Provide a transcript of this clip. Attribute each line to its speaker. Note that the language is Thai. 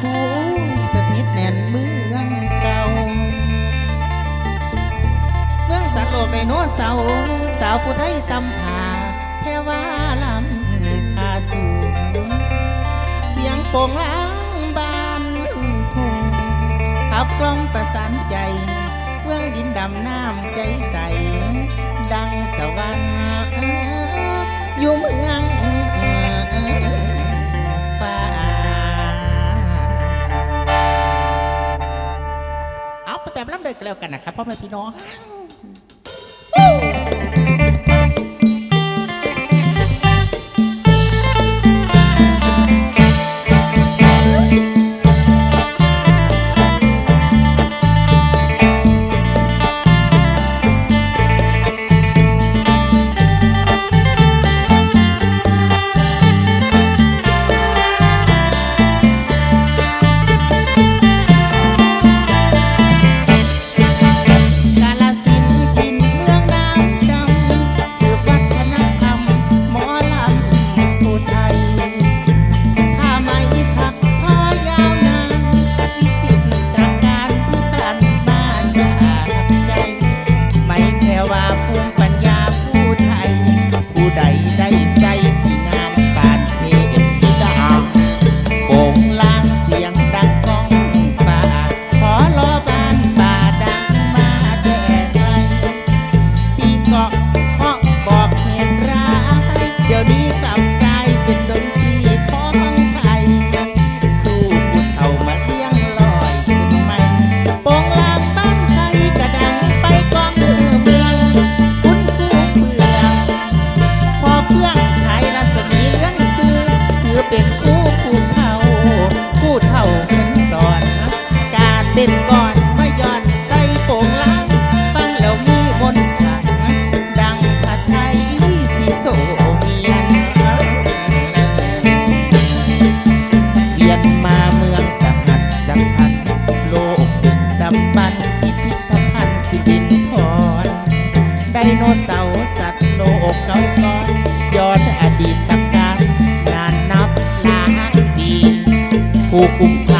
Speaker 1: คูสถิตแน่นเมืองเก่า เมืองสันว์โลกไดโนเสาร์สาวผู้ไทยตำถาแค่ว่าลำคาสูง เสียงโป่งล้างบานทุ่งขับกล้องประสานใจเมืองดินดำน้ำใจใส ดังสวรรค์อยู่เมือง แบบลำเดิกแล้วกันนะครับพ่อแม่พี่น้อง โนเสาร์สัตว์โลกเก่าก็ย้อนอดีตการงานนับล้านปีผู้กุมภา